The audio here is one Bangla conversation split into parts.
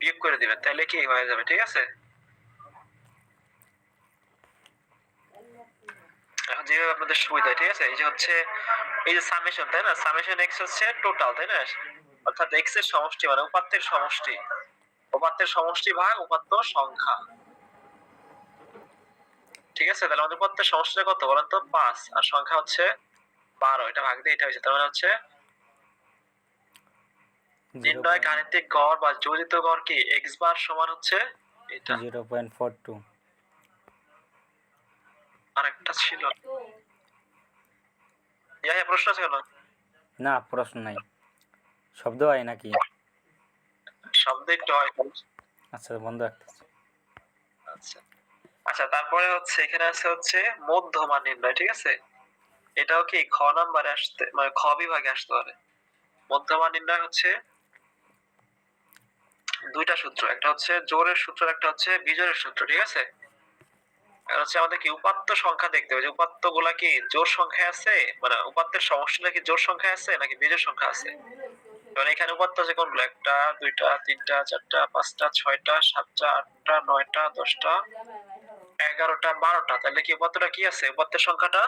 বিয়োগ করে দিবেন, তাহলে কি হয়ে যাবে, ঠিক আছে? আপনাদের সুবিধা, ঠিক আছে? এই যে হচ্ছে, এই যে সামেশন তাই না? সামেশন এক্স হচ্ছে টোটাল তাই না? অর্থাৎ এক্সের সমষ্টি মানে উপাত্তের সমষ্টি। উপাত্তের সমষ্টি ভাগ উপাত্ত সংখ্যা। ঠিক আছে? তাহলে আমাদের উপাত্তের সমষ্টিটা কত বলেন তো? পাঁচ। আর সংখ্যা হচ্ছে বারো। এটা ভাগ দিয়ে এটা হয়েছে। তার মানে হচ্ছে নির্ণয় গাণিতিক গড় বা যোজিত গড় কি এক্স বার সমান হচ্ছে? এটা। Zero point four two. আরেকটা ছিল। ইয়া প্রশ্ন কেন না প্রশ্ন নাই। শব্দ হয় নাকি? শব্দ একটু হয়। আচ্ছা বন্ধ রাখতেছি। আচ্ছা। আচ্ছা তারপরে হচ্ছে এখানে আছে হচ্ছে মধ্যমান নির্ণয় ঠিক আছে? এটাও কি খ নাম্বারে আসতে মানে খ বিভাগে আসতে পারে। মধ্যমান নির্ণয় হচ্ছে দুইটা সূত্র, একটা হচ্ছে জোরের সূত্র, একটা হচ্ছে বিজোরের সূত্র, ঠিক আছে? হচ্ছে আমাদের কি, উপাত্ত সংখ্যা দেখতে হবে, যে উপাত্তগুলা কি জোর সংখ্যায় আছে? মানে উপাত্তের সমষ্টিটা কি জোর সংখ্যায় আছে, নাকি বিজোড় সংখ্যা আছে? এবার এখানে উপাত্ত আছে কোনগুলো, একটা, দুইটা, তিনটা, চারটা, পাঁচটা, ছয়টা, সাতটা, আটটা, নয়টা, দশটা, এগারোটা, বারোটা, তাহলে কি উপাত্তটা কি আছে? উপাত্তের সংখ্যাটা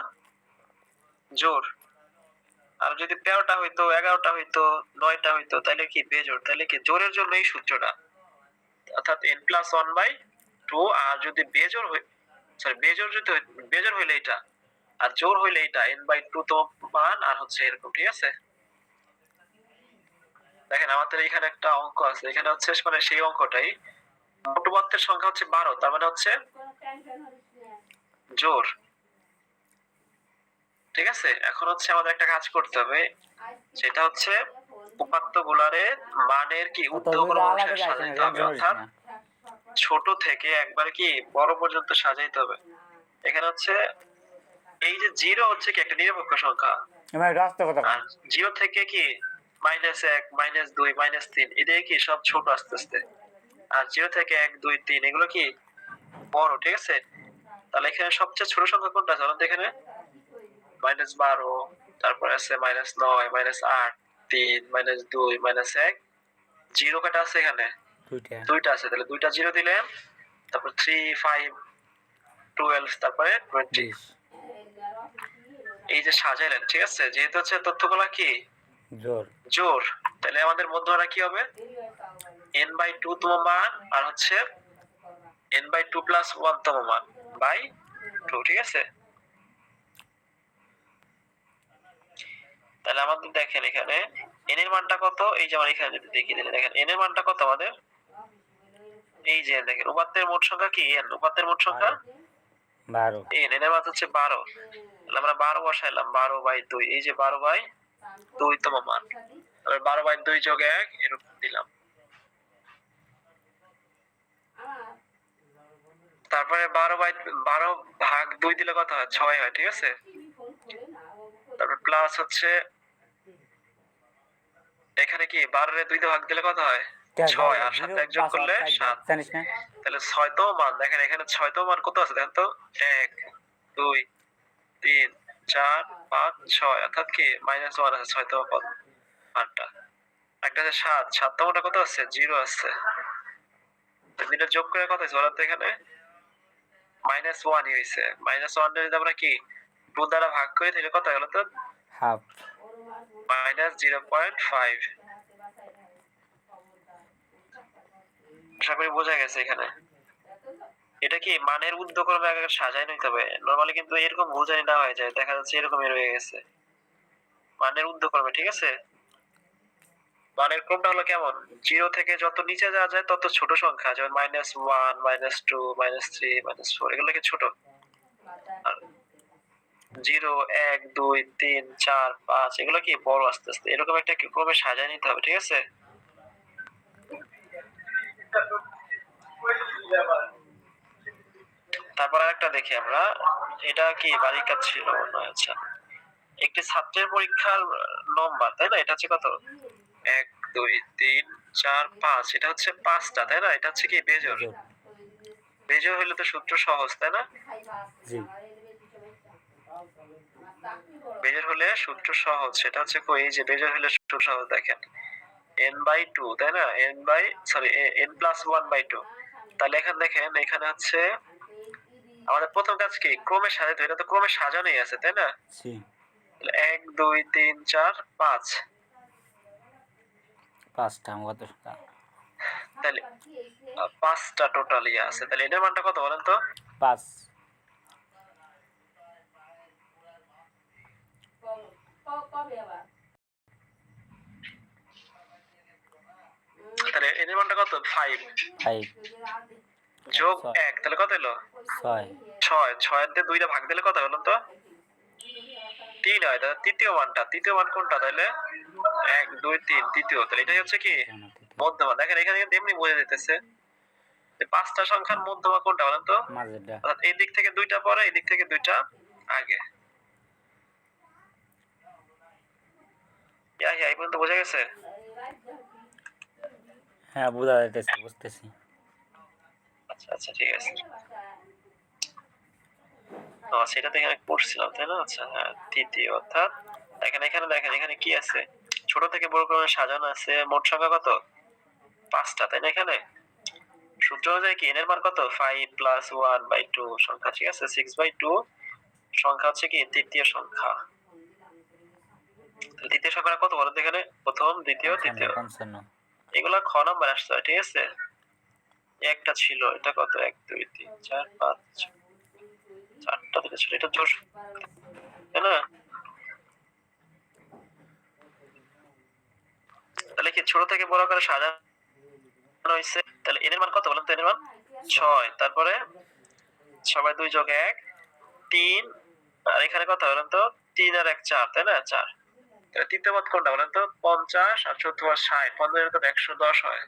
জোর আর যদি তেরোটা হইতো, এগারোটা হইতো, নয়টা হইতো, তাহলে কি বেজোর তাহলে কি জোরের জন্য এই সূত্রটা অর্থাৎ N plus one by two আর যদি বেজোর সরি বেজোর যদি বেজোর হইলে এটা আর জোর হইলে এটা এন বাই টু তো মান, আর হচ্ছে এরকম, ঠিক আছে? দেখেন, আমাদের এখানে একটা অঙ্ক আছে, এখানে হচ্ছে মানে সেই অঙ্কটাই। মোট উপাত্তের সংখ্যা হচ্ছে বারো, তার মানে হচ্ছে জোর। ঠিক আছে? এখন হচ্ছে আমাদের একটা কাজ করতে হবে। সেটা হচ্ছে উপাত্ত গুলারে মানের কি ঊর্ধ্বক্রম আলাদা সাজাইতে হবে অর্থাৎ ছোট থেকে একবার কি বড় পর্যন্ত সাজাইতে হবে। এখানে হচ্ছে এই যে জিরো হচ্ছে কি একটা নিরপেক্ষ সংখ্যা। আর জিরো থেকে কি মাইনাস এক মাইনাস দুই মাইনাস তিন এদিকে কি সব ছোট আস্তে আস্তে। আর জিরো থেকে এক দুই তিন এগুলো কি বড় ঠিক আছে? তাহলে এখানে সবচেয়ে ছোট সংখ্যা কোনটা আছে? এখানে মাইনাস বারো তারপরে আছে মাইনাস নয় মাইনাস আট তিন মাইনাস দুই মাইনাস এক। জিরো কাটা আছে এখানে? দুইটা। আছে তাহলে দুইটা জিরো দিলেন তারপর থ্রি ফাইভ টুয়েলভ তারপরে টোয়েন্টি এই যে সাজাইলেন ঠিক আছে? যেহেতু হচ্ছে তথ্যগুলা কি? জোর। জোর। তাহলে আমাদের মধ্যমাটা কি হবে? এন বাই টু তম মান আর হচ্ছে N by two plus one তম মান বাই টু ঠিক আছে? তাহলে আমাদের দেখেন এখানে এন এর মানটা কত? এই যে আমার এখানে যদি দেখিয়ে দিলে দেখেন এন এর মানটা কত আমাদের? এই যে দেখেন উপাত্তের মোট সংখ্যা কি? এন উপাত্তের মোট সংখ্যা? বারো। এন এর মান হচ্ছে বারো। আমরা বারো বসাইলাম বারো বাই দুই। এই যে বারো বাই দুই তম মান। তারপর বারো বাই দুই যোগ এক এরকম দিলাম। তারপরে বারো বাই বারো ভাগ দুই দিলে কত হয়? ছয় হয় ঠিক আছে? তারপর প্লাস হচ্ছে এখানে কি বারো রে দুই ভাগ দিলে কত হয়? ছয় আর সাথে এক যোগ করলে সাত তাহলে ছয়তম মান দেখেন এখানে ছয়তম মান কত আছে? দেখেন তো এক দুই তিন চার পাঁচ ছয়। অর্থাৎ কি মাইনাস ওয়ান আছে ছয়তম পদ মানটা একটা আছে সাত সাততমটা কত আছে? জিরো আছে। দুইটা যোগ করে কত হয়েছে বলতো এখানে? মাইনাস ওয়ানই হয়েছে। মাইনাস ওয়ান যদি আমরা কি টু দ্বারা ভাগ করি তাহলে কত গেল তো half minus zero point five আশা করি বোঝা গেছে এখানে। এটা কি মানের উদ্যক্রমে আগে নিতে হবে? নরমালি কিন্তু এরকম বোঝাই না হয়ে যায় দেখা যাচ্ছে এরকমই রয়ে গেছে। মানের ঠিক আছে? মানের ক্রমটা হলো কেমন? জিরো থেকে যত নিচে যাওয়া যায় তত ছোট সংখ্যা যেমন minus one minus two minus three minus four এগুলো কি ছোট? জিরো এক দুই তিন চার পাঁচ এগুলো কি বড় আস্তে আস্তে? এরকম একটা কি ক্রমে সাজায় নিতে হবে ঠিক আছে? তারপর আরেকটা দেখি আমরা। এটা কি বাড়ির কাজ ছিল আচ্ছা। একটি ছাত্রের পরীক্ষার নম্বর তাই না? এটা হচ্ছে কত? এক দুই তিন চার পাঁচ। এটা হচ্ছে পাঁচটা তাই না? এটা হচ্ছে কি বেজোর জোর বেজোর হলে তো সূত্র সহজ তাই না? বেজোর হলে সূত্র সহজ সেটা হচ্ছে এই যে বেজোর হলে সূত্র সহজ দেখেন। এন বাই টু তাই না? N by sorry N plus one by two তাহলে এখানে দেখেন এখানে হচ্ছে আমাদের প্রথম কাজ কি? ক্রমে সাজাতে এটা তো ক্রমে সাজানোই আছে তাই না? এক দুই তিন চার পাঁচ। পাঁচটা কত তাহলে পাঁচটা টোটাল ইয়ে আছে। তাহলে এটার মানটা কত বলেন তো? পাঁচ। তাহলে মানটা কত? ফাইভ ফাইভ যোগ ছয়। এক তাহলে কত দিয়ে দুইটা ভাগ দিলে কত বলুন তো? হয় তাহলে তৃতীয় মানটা। তৃতীয় মান কোনটা তাহলে? এক দুই তিন তৃতীয়। তাহলে এটাই হচ্ছে কি? মধ্যমা দেখেন এখানে কিন্তু এমনি বোঝা যেতেছে পাঁচটা সংখ্যার মধ্যমা কোনটা বলেন তো? এই দিক থেকে দুইটা পরে এই দিক থেকে দুইটা আগে ইয়া ইয়া এই পর্যন্ত বোঝা গেছে? হ্যাঁ বোঝা যাইতেছে বুঝতেছি। আচ্ছা আচ্ছা ঠিক আছে। সেটা তো এখানে পড়ছিলাম তাই না? আচ্ছা হ্যাঁ তৃতীয় অর্থাৎ দেখেন এখানে দেখেন এখানে কি আছে? ছোট থেকে বড় ক্রমে সাজানো আছে মোট সংখ্যা কত? পাঁচটা তাই না এখানে? সূত্র অনুযায়ী কি? এর মান কত? Five plus one by two সংখ্যা ঠিক আছে? সিক্স বাই টু সংখ্যা হচ্ছে কি? তৃতীয় সংখ্যা। তৃতীয় সংখ্যাটা কত বলো তো এখানে? প্রথম দ্বিতীয় তৃতীয়? এগুলা খ নাম্বার আসছে ঠিক আছে? একটা ছিল এটা কত? এক দুই তিন চার পাঁচ চারটা থেকে ছিল এটা জোর তাই না? তাহলে কি ছোট থেকে বড় করে সাজানো হয়েছে? তাহলে এনের মান কত বলেন তো এনের মান? ছয়। তারপরে সবাই দুই যোগ এক তিন। আর এখানে কত বলেন তো? তিন আর এক চার তাই না? চার। তৃতীয় পদ কোনটা? বলেন তো পঞ্চাশ আর চোদ্দ আর ষাট। পঞ্চাশ কত একশো দশ হয়।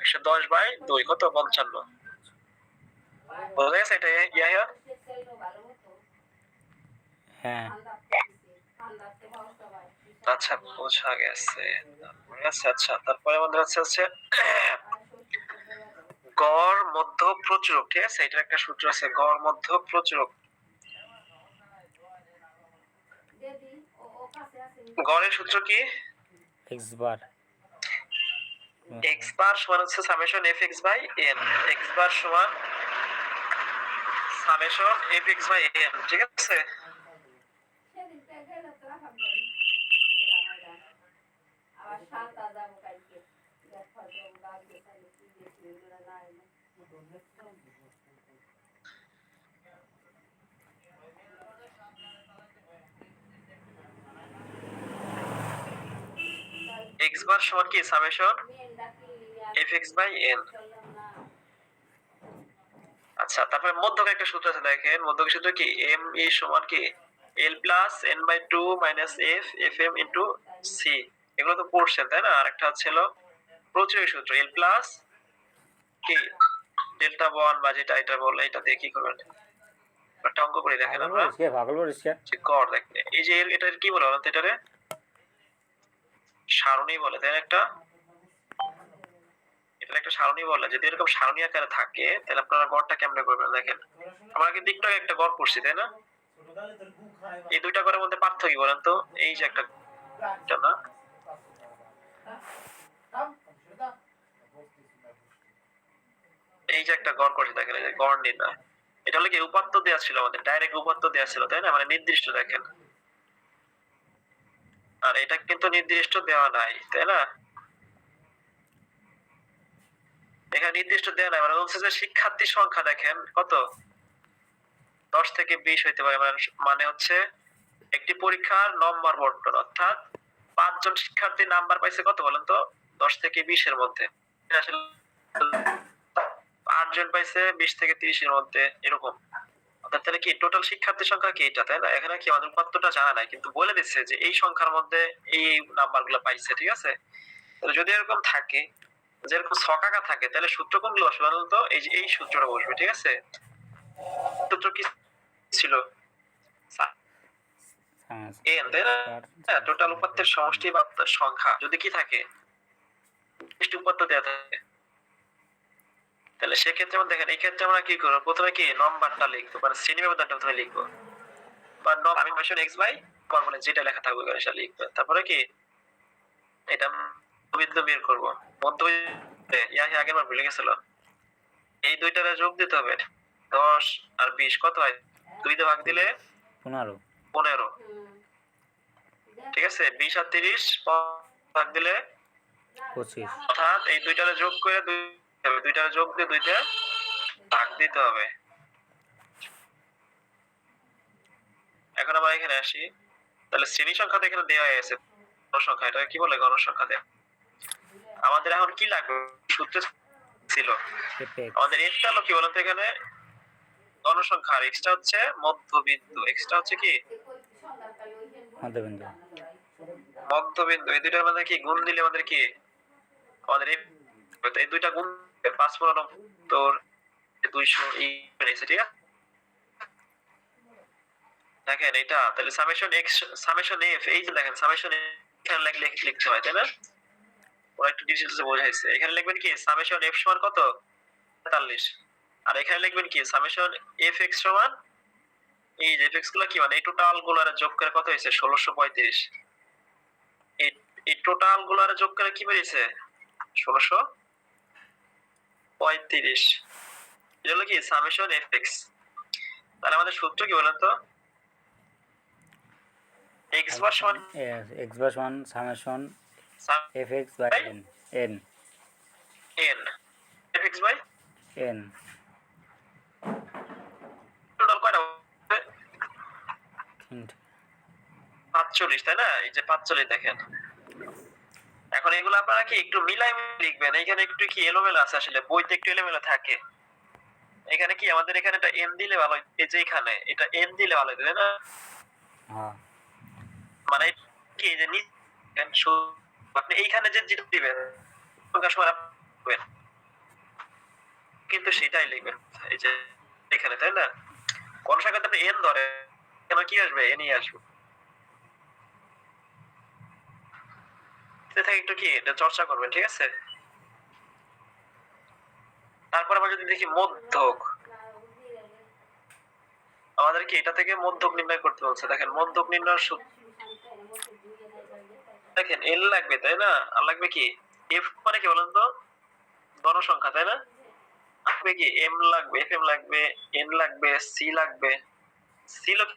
একশো দশ বাই দুই কত? পঞ্চান্ন। বোঝা গেছে এটা? ইয়া ইয়া? হ্যাঁ। আচ্ছা বোঝা গেছে। আচ্ছা আচ্ছা তারপরে আমাদের হচ্ছে হচ্ছে গড় মধ্য প্রচুরক ঠিক আছে? এটার একটা সূত্র আছে গড় মধ্য প্রচুরক গড়ের সূত্র কি? এক্স বার এক্স বার সমান হচ্ছে summation F X by N X bar সমান summation F X by N ঠিক আছে? দেখো লাগবে তাহলে কি দেখি এগুলো নাই এক্স বার সমান কি? Summation F X by N আচ্ছা তারপরে মধ্যক একটা সূত্র আছে দেখেন। মধ্যক সূত্র কি? এম ই সমান কি? L plus N by two minus F F M into C এগুলো তো পড়ছেন তাই না? আরেকটা হচ্ছে হলো প্রচুর সূত্র এল প্লাস কি ডেল্টা ওয়ান বা যেটা এটা বললে এটা দিয়ে কি করবেন? একটা অঙ্ক করে দেখেন আমরা। বলিস কে পাগল বলিস কে দেখেন। এই যে এটার কি বলে এটারে? সারণী বলে, তাই একটা? এটা একটা সারণী বলে। যদি এরকম সারণী আকারে থাকে, তাহলে আপনারা গড়টা কেমনে করবেন দেখেন? আমরা কি দিকটা একটা গড় করছি, তাই না? এই দুইটা গড়ের মধ্যে পার্থক্য বলেন তো? এই যে একটা, এটা না? এই যে একটা গড় করছে, দেখেন, এই যে গড় নির্ণয়। এটা হলো কি উপাত্ত দেওয়া ছিল আমাদের, ডাইরেক্ট উপাত্ত দেওয়া ছিল, তাই না? মানে নির্দিষ্ট দেখেন। আর এটা কিন্তু নির্দিষ্ট দেওয়া নাই, তাই না? এখানে নির্দিষ্ট দেওয়া নাই মানে বলছে যে শিক্ষার্থীর সংখ্যা দেখেন, কত? দশ থেকে বিশ হইতে পারে মানে মানে হচ্ছে একটি পরীক্ষার নম্বর বন্টন, অর্থাৎ পাঁচজন শিক্ষার্থী নাম্বার পাইছে কত বলেন তো? দশ থেকে বিশের মধ্যে। আটজন পাইছে, বিশ থেকে তিরিশের মধ্যে, এরকম। তাহলে কি টোটাল শিক্ষার্থীর সংখ্যা কি এটা তাই না? এখানে কি আমাদের উপাত্তটা জানা নাই কিন্তু বলে দিচ্ছে যে এই সংখ্যার মধ্যে এই নাম্বারগুলো পাইছে ঠিক আছে? তাহলে যদি এরকম থাকে যেরকম ছকাকা থাকে তাহলে সূত্র কোনগুলো বসবে তো? এই যে এই সূত্রটা বসবে ঠিক আছে? সূত্র কি ছিল? এন তাই না? হ্যাঁ টোটাল উপাত্তের সমষ্টি বা সংখ্যা যদি কি থাকে উপাত্ত দেওয়া থাকে। তাহলে সেক্ষেত্রে আমরা দেখেন এই ক্ষেত্রে আমরা কি করব? প্রথমে কি নম্বরটা লিখব? মানে শ্রেণি ব্যবধানটা প্রথমে লিখব। বা নম আমি মেশন এক্স বাই ফর্মুলা যেটা লেখা থাকবে ওখানে সেটা লিখব। তারপরে কি? এটা মধ্যবিন্দু বের করব। মধ্যবিন্দু ইয়া ইয়া আগের বার ভুলে গেছিল। এই দুইটারে যোগ দিতে হবে। দশ আর বিশ কত হয়? দুই দিয়ে ভাগ দিলে পনেরো। পনেরো। হুম। ঠিক আছে? বিশ আর তিরিশ প- ভাগ দিলে পঁচিশ। অর্থাৎ এই দুইটারে যোগ করে দুই হবে দুইটারে যোগ দিয়ে দুইটা ভাগ দিতে হবে। এখন আমরা এখানে আসি। তাহলে শ্রেণি সংখ্যা এখানে দেওয়া হয়েছে গণসংখ্যা এটা কি বলে গণসংখ্যা দেয়? আমাদের এখন কি লাগবে? সূত্র ছিল। আমাদের এক্সটা হলো কি বলতো এখানে? গণসংখ্যা আর এক্সটা হচ্ছে মধ্যবিন্দু। এক্সটা হচ্ছে কি? মধ্যবিন্দু। মধ্যবিন্দু। এই দুইটার মধ্যে কি? গুণ দিলে আমাদের কি? আমাদের এই দুইটা গুণ পাঁচ পনেরো তোর দুইশো বেরিয়েছে ঠিক আছে দেখেন এটা, তাহলে সামেশন এক্স সামেশন এফ এই যে দেখেন সামেশন এখানে লিখলে লিখতে হয়, তাই না? ওরা একটু ডিটেলসে বোঝাইছে। এখানে লিখবেন কি সামেশন এফ সমান কত? 43 আর এখানে লিখবেন কি সামেশন এফ এক্স সমান, এই যে এফ এক্সগুলো কি মানে এই টোটালগুলার যোগ করে কত হয়েছে? ষোলোশো পঁয়ত্রিশ। এই এই টোটালগুলার যোগ করে কি বেরিয়েছে? ষোলোশো পঁয়ত্রিশ। এটা হলো কি? সামেশন এফ এক্স তাহলে আমাদের সূত্র কি বলেন তো এক্স বার সমান এক্স বার সমান summation F X by N N N F X by N total কয়টা? পাঁচচল্লিশ তাই না? এই যে পাঁচচল্লিশ দেখেন। এখন এগুলো আপনারা কি একটু মিলাই লিখবেন? এখানে একটু কি এলোমেলো আছে আসলে? বইতে একটু এলোমেলো থাকে। এখানে কি আমাদের এখানে এটা এন দিলে ভালো হইতো। এই যে এখানে এটা এন দিলে ভালো হতো তাই না? হ্যাঁ। মানে কি এই যে শু- আপনি এইখানে যে যেটা দিবেন কিন্তু সেটাই লিখবেন। এই যে এখানে তাই না? কোন সংখ্যাতে আপনি এন ধরে কেন কি আসবে? এনই আসবে। থেকে একটু কি চর্চা করবেন, ঠিক আছে? তারপর আমরা যদি দেখি মধ্যক। আমাদের কি এটা থেকে মধ্যক নির্ণয় করতে বলছে? দেখেন, মধ্যক নির্ণয়ের সূত্র দেখেন এল লাগবে, তাই না? আর লাগবে কি? এফ মানে কি বলেন তো? গণসংখ্যা তাই না? লাগবে কি? এম লাগবে এফ এম লাগবে এন লাগবে সি লাগবে। সি লোক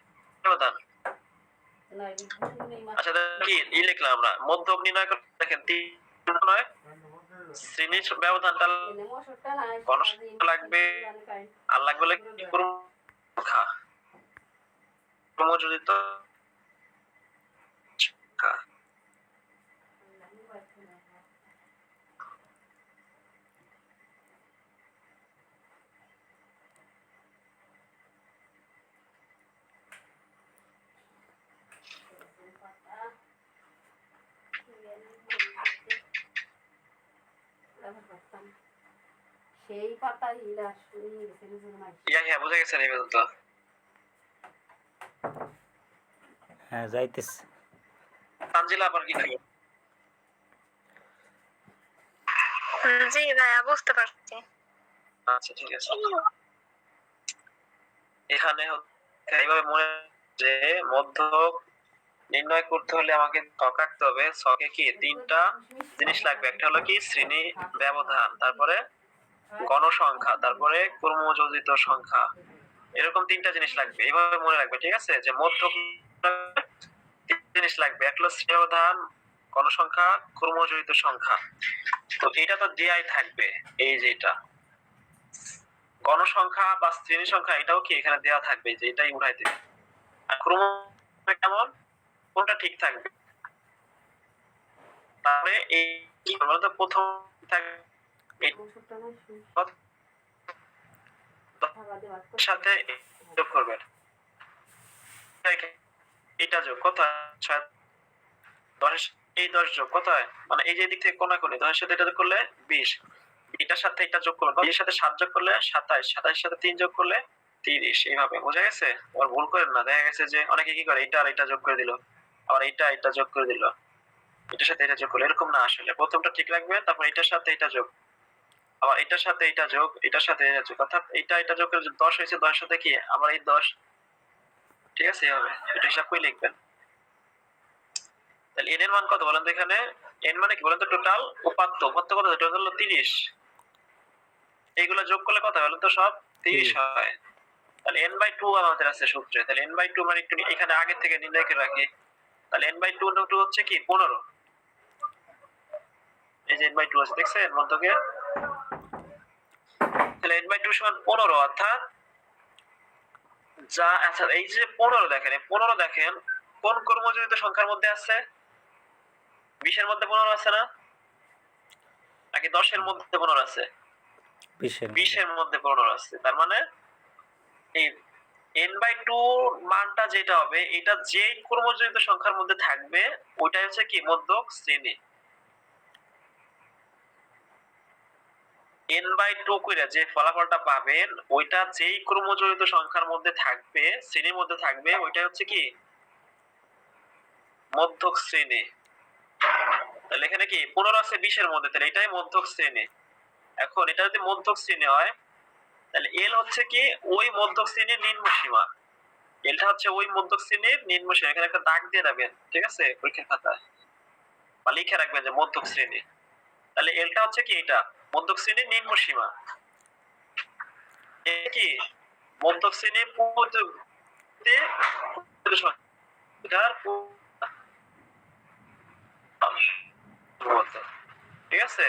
আচ্ছা কি ই লিখলাম আমরা। মধ্যক নির্ণয় করে দেখেন তিন নয়। শ্রেণির ব্যবধানটা গণসংখ্যা লাগবে। আর লাগবে কি ক্রম খা। সংখ্যা সেই গেছে নিজের মাই ইয়া হ্যাঁ বুঝে গেছেন এই পর্যন্ত? হ্যাঁ যাইতেছে। তানজিলা আবার কি জি ভাইয়া বুঝতে পারছি। আচ্ছা ঠিক আছে। এখানে হচ্ছে এইভাবে মনে যে মধ্যক নির্ণয় করতে হলে আমাকে ছক আঁকতে হবে। ছকে কি তিনটা জিনিস লাগবে? একটা হলো কি শ্রেণি ব্যবধান তারপরে গণসংখ্যা, তারপরে কর্মযোজিত সংখ্যা, এরকম তিনটা জিনিস লাগবে। এইভাবে মনে রাখবে, ঠিক আছে? যে তিনটা জিনিস লাগবে। এক হলো শ্রেণি গণসংখ্যা কর্মজড়িত সংখ্যা। তো এটা তো দেয়াই থাকবে, এই যে এটা। গণসংখ্যা বা শ্রেণি সংখ্যা এটাও কি এখানে দেওয়া থাকবে, যে এটাই উঠাই দেবে। আর ক্রম কেমন? কোনটা ঠিক থাকবে? তাহলে এই কি বলতো? প্রথম থাকবে সাথে যোগ করবেন এটা যোগ কোথায় এই দশ যোগ কোথায় মানে এই যে দিক থেকে কোনা কোনে দশের সাথে এটা যোগ করলে বিশ এটার সাথে এটা যোগ করলে এর সাথে সাত যোগ করলে সাতাইশ সাতাইশ সাথে তিন যোগ করলে তিরিশ এইভাবে বোঝা গেছে আবার ভুল করেন না দেখা গেছে যে অনেকে কি করে এটা আর এটা যোগ করে দিল আবার এটা এটা যোগ করে দিল এটার সাথে এটা যোগ করল, এরকম না আসলে। প্রথমটা ঠিক রাখবে তারপর এটার সাথে এটা যোগ। আবার এটার সাথে এটা যোগ এটার সাথে এটা যোগ। অর্থাৎ এটা এটা যোগ দশ হয়েছে দশের সাথে কি? আবার এই দশ ঠিক আছে এভাবে এটা হিসাব করে লিখবেন। তাহলে এন এর মান কত বলেন তো এখানে? এন মানে কি বলেন তো টোটাল উপাত্ত? উপাত্ত কত? টোটাল হলো তিরিশ। এইগুলো যোগ করলে কত হলো তো সব? তিরিশ তিরিশ। হয়। তাহলে এন বাই টু আমাদের আছে সূত্রে। তাহলে এন বাই টু মানে একটু এখানে আগে থেকে নির্ণয় করে রাখি। তাহলে এন বাই টু টু হচ্ছে কি? পনেরো। এই যে এন বাই টু আছে দেখছেন মধ্যকে তাহলে এন বাই টু সমান পনেরো অর্থাৎ যা আচ্ছা এই যে পনেরো দেখেন পনেরো দেখেন কোন সংখ্যার মধ্যে আছে? বিশের মধ্যে পনেরো আছে না? নাকি দশের মধ্যে পনেরো আছে? বিশের মধ্যে। পনেরো আছে তার মানে এই এন বাই টু মানটা যেটা হবে এটা যে কর্মজনিত সংখ্যার মধ্যে থাকবে ওইটাই হচ্ছে কি মধ্যক শ্রেণি। এন বাই টু করে যে ফলাফলটা পাবেন, ওইটা যেই ক্রমজড়িত সংখ্যার মধ্যে থাকবে, শ্রেণির মধ্যে থাকবে, ওইটা হচ্ছে কি? মধ্যক শ্রেণি। তাহলে এখানে কি? পনেরো আছে বিশের মধ্যে, তাহলে এটাই মধ্যক শ্রেণি। এখন এটা যদি মধ্যক শ্রেণি হয়, তাহলে এল হচ্ছে কি? ওই মধ্যক শ্রেণির নিম্ন সীমা। এলটা হচ্ছে ওই মধ্যক শ্রেণির নিম্ন সীমা। এখানে একটা দাগ দিয়ে রাখবেন, ঠিক আছে? পরীক্ষার খাতায়। বা লিখে রাখবেন যে মধ্যক শ্রেণি। তাহলে এলটা হচ্ছে কি? এটা। মধ্যক শ্রেণির নিম্ন সীমা। কি? মধ্যক শ্রেণির পূর্বতে ঠিক আছে?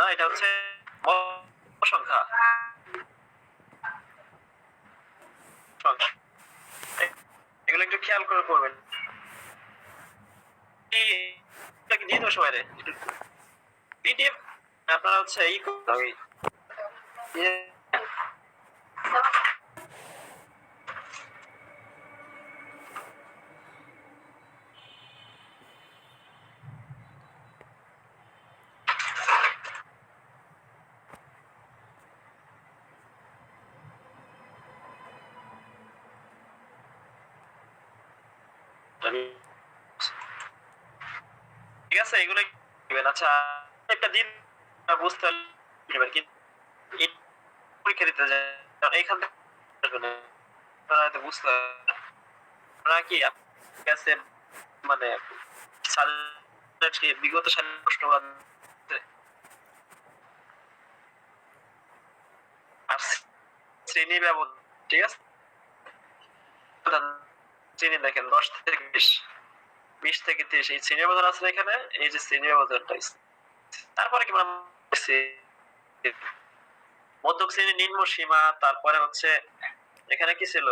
না এটা হচ্ছে সংখ্যা। এগুলো একটু খেয়াল করে করবেন দিয়ে সবাই রে আপনারা হচ্ছে এই করতে হবে। ইয়ে- ঠিক আছে এগুলো দিবেন আচ্ছা একটা দিন বুঝতে পারবেন কি এই পরীক্ষা দিতে যায় এইখান থেকে বুঝতে কি কাছে মানে বিগত প্রশ্ন আর শ্রেণি ব্যবধান, ঠিক আছে? শ্রেণি দেখেন, দশ থেকে বিশ। বিশ থেকে তিরিশ। এই শ্রেণি ব্যবধান আছে এখানে? এই যে শ্রেণি ব্যবধানটা তারপরে কি মধ্যক শ্রেণি নিম্ন সীমা, তারপরে হচ্ছে এখানে কি ছিল?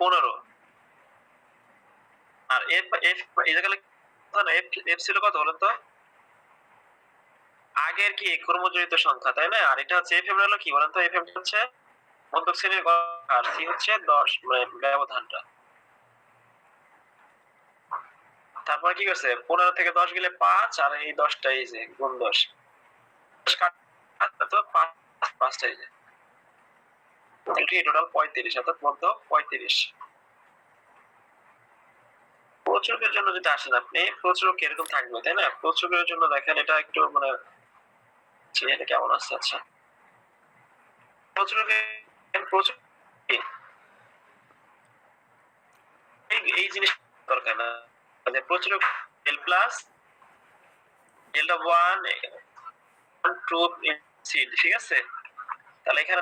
পনেরো। আর এফ ছিল বলেন তো? আগের কি? কর্মজড়িত সংখ্যা, তাই না? আর এটা হচ্ছে কি বলেন তো? এফ এম হচ্ছে মধ্যক শ্রেণির আর সি হচ্ছে দশ মানে ব্যবধানটা। তারপর কি করছে? পনেরো থেকে দশ গেলে পাঁচ, আর এই দশটা এই যে গুণ দশ। পাঁচটা এই যে। টোটাল পঁয়ত্রিশ, অর্থাৎ মধ্য পঁয়ত্রিশ। প্রচুরের জন্য যদি আসেন আপনি প্রচুর কীরকম থাকবে, তাই না? প্রচুরের জন্য দেখেন, এটা একটু মানে কেমন আছে? আচ্ছা। প্রচুরকে প্রচুর এই জিনিস দরকার না। মানে প্রচুর L plus delta one two ঠিক আছে? তাহলে এখানে